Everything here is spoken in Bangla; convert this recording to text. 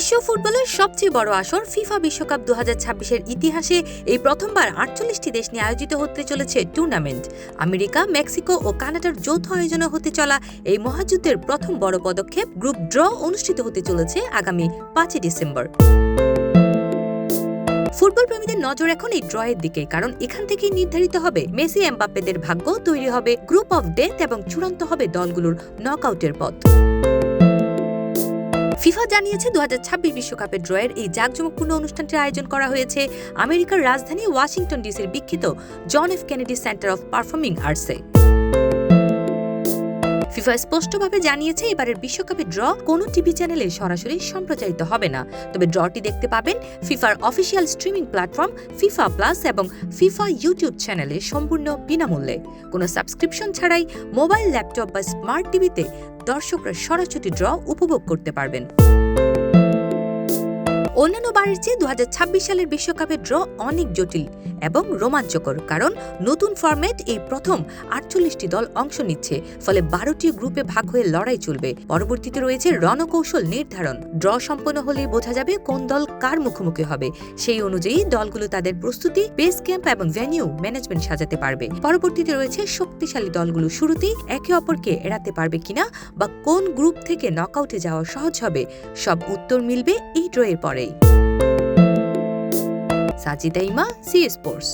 বিশ্ব ফুটবলের সবচেয়ে বড় আসর ফিফা বিশ্বকাপ দু এর ইতিহাসে এই প্রথমবার আটচল্লিশটি দেশ নিয়ে আয়োজিত হতে চলেছে টুর্নামেন্ট। আমেরিকা, মেক্সিকো ও কানাডার যৌথ আয়োজনে হতে চলা এই মহাযুদ্ধের প্রথম বড় পদক্ষেপ গ্রুপ ড্র অনুষ্ঠিত হতে চলেছে আগামী পাঁচই ডিসেম্বর। ফুটবল প্রেমীদের নজর এখন এই ড্রয়ের দিকে, কারণ এখান থেকেই নির্ধারিত হবে মেসি, এমবাপ্পেদের ভাগ্য, তৈরি হবে গ্রুপ অফ ডেথ এবং চূড়ান্ত হবে দলগুলোর নকআউটের পথ। ফিফা জানিয়েছে দু বিশ্বকাপের ড্রয়ের এই জাঁকজমকপূর্ণ অনুষ্ঠানটির আয়োজন করা হয়েছে আমেরিকার রাজধানী ওয়াশিংটন ডিসির বিখ্যাত John F Kennedy Center of performing আর্টসে। FIFA স্পষ্টভাবে জানিয়েছে এবারের বিশ্বকাপের ড্র কোনো টিভি চ্যানেলে সরাসরি সম্প্রচারিত হবে না। তবে ড্রটি দেখতে পাবেন ফিফার official streaming platform FIFA plus এবং ফিফা ইউটিউব চ্যানেলে সম্পূর্ণ বিনামূল্যে। কোনো সাবস্ক্রিপশন ছাড়াই মোবাইল, ল্যাপটপ বা স্মার্ট টিভিতে দর্শকরা সরাসরি ড্র উপভোগ করতে পারবেন। অন্যান্য বারের চেয়ে দু হাজার ছাব্বিশ সালের বিশ্বকাপের ড্র অনেক জটিল এবং রোমাঞ্চকর, কারণ নতুন ফরম্যাট এই প্রথম আটচল্লিশটি দল অংশ নিচ্ছে, ফলে বারোটি গ্রুপে ভাগ হয়ে লড়াই চলবে। পরবর্তীতে রয়েছে রণকৌশল নির্ধারণ। ড্র সম্পন্ন হলেই বোঝা যাবে কোন দল কার মুখোমুখি হবে। সেই অনুযায়ী দলগুলো তাদের প্রস্তুতি বেস ক্যাম্প এবং ভেনিউ ম্যানেজমেন্ট সাজাতে পারবে। পরবর্তীতে রয়েছে শক্তিশালী দলগুলো শুরুতেই একে অপরকে এড়াতে পারবে কিনা বা কোন গ্রুপ থেকে নকআউটে যাওয়া সহজ হবে, সব উত্তর মিলবে এই ড্রয়ের পরেই। সাজিদা ইমা সি স্পোর্টস।